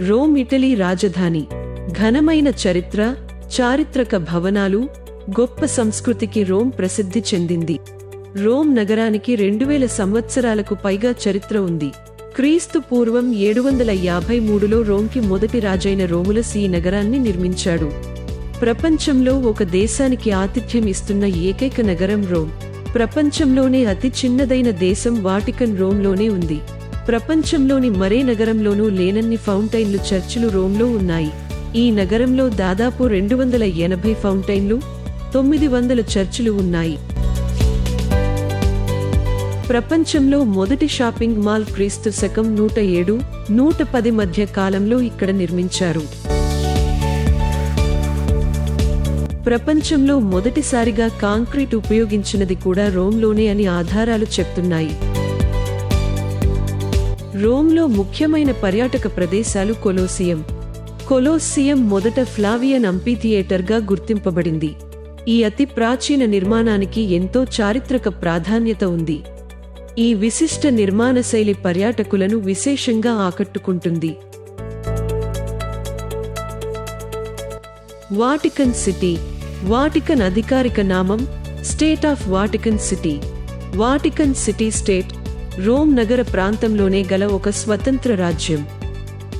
Rome Italy రాజధాని. ఘనమైన చరిత్ర చారిత్రక భవనాలు గొప్ప సంస్కృతికి రోమ్ ప్రసిద్ధి చెందింది. రోమ్ నగరానికి రెండు వేల సంవత్సరాలకు పైగా చరిత్ర ఉంది. క్రీస్తు పూర్వం ఏడు వందల యాభై మూడులో రోమ్కి మొదటి రాజైన రోములస్ ఈ నగరాన్ని నిర్మించాడు. ప్రపంచంలో ఒక దేశానికి ఆతిథ్యం ఇస్తున్న ఏకైక నగరం రోమ్. ప్రపంచంలోనే అతి చిన్నదైన దేశం వాటికన్ రోమ్లోనే ఉంది. ప్రపంచంలోని మరే నగరంలోనూ లేనన్ని ఫౌంటైన్లు చర్చిలు రోమ్లో ఉన్నాయి. ఈ నగరంలో దాదాపు రెండు వందల ఎనభై ఫౌంటైన్లు తొమ్మిది వందల చర్చిలు ఉన్నాయి. ప్రపంచంలో మొదటి షాపింగ్ మాల్ క్రీస్తు శకం నూట ఏడు నూట పది మధ్య కాలంలో ఇక్కడ నిర్మించారు. ప్రపంచంలో మొదటిసారిగా కాంక్రీట్ ఉపయోగించినది కూడా రోమ్లోనే అని ఆధారాలు చెప్తున్నాయి. రోమ్లో ముఖ్యమైన పర్యాటక ప్రదేశాలు కొలోసియం. కొలోసియం మొదట ఫ్లావియన్ అంపీథియేటర్గా గుర్తింపబడింది. ఈ అతి ప్రాచీన నిర్మాణానికి ఎంతో చారిత్రక ప్రాధాన్యత ఉంది. ఈ విశిష్ట నిర్మాణ శైలి పర్యాటకులను విశేషంగా ఆకట్టుకుంటుంది. వాటికన్ సిటీ వాటికన్ అధికారిక నామం state of Vatican city. Vatican city state Rome నగర ప్రాంతంలోనే గల ఒక స్వతంత్ర రాజ్యం.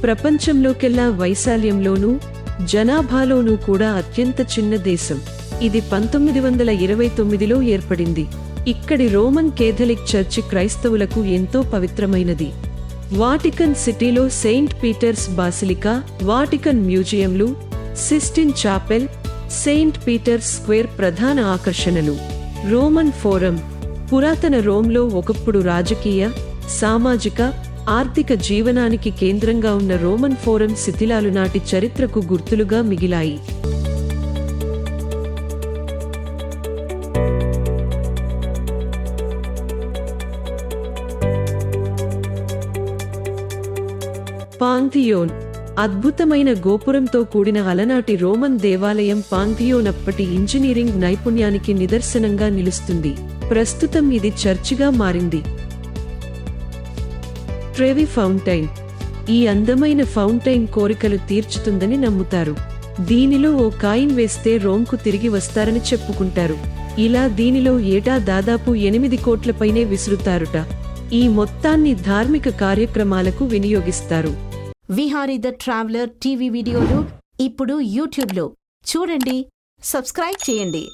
ప్రపంచంలోకెల్లా వైశాల్యంలోనూ జనాభాలోనూ కూడా అత్యంత చిన్న దేశం. ఇది పంతొమ్మిది వందల ఇరవై తొమ్మిదిలో ఏర్పడింది. ఇక్కడి రోమన్ కేథలిక్ చర్చి క్రైస్తవులకు ఎంతో పవిత్రమైనది. వాటికన్ సిటీలో Saint Peter's basilica Vatican మ్యూజియంలు Sistine chapel saint Peter's square ప్రధాన ఆకర్షణలు. రోమన్ ఫోరం పురాతన రోమ్లో ఒకప్పుడు రాజకీయ సామాజిక ఆర్థిక జీవనానికి కేంద్రంగా ఉన్న రోమన్ ఫోరం శిథిలాలు నాటి చరిత్రకు గుర్తులుగా మిగిలాయి. పాంథియోన్ అద్భుతమైన గోపురంతో కూడిన అలనాటి రోమన్ దేవాలయం పాంథియోన్ అప్పటి ఇంజనీరింగ్ నైపుణ్యానికి నిదర్శనంగా నిలుస్తుంది. ప్రస్తుతం ఇది చర్చిగా మారింది. Trevi fountain. ఈ అందమైన ఫౌంటైన్ కోరికలు తీర్చుతుందని నమ్ముతారు. దీనిలో ఓ కాయిన్ వేస్తే రోమ్కు తిరిగి వస్తారని చెప్పుకుంటారు. ఇలా దీనిలో ఏటా దాదాపు ఎనిమిది కోట్లపైనే విసురుతారుట. ఈ మొత్తాన్ని ధార్మిక కార్యక్రమాలకు వినియోగిస్తారు. విహారీ ద ట్రావెలర్ టీవీ వీడియోలు ఇప్పుడు యూట్యూబ్లో. చూడండి సబ్స్క్రైబ్ చేయండి.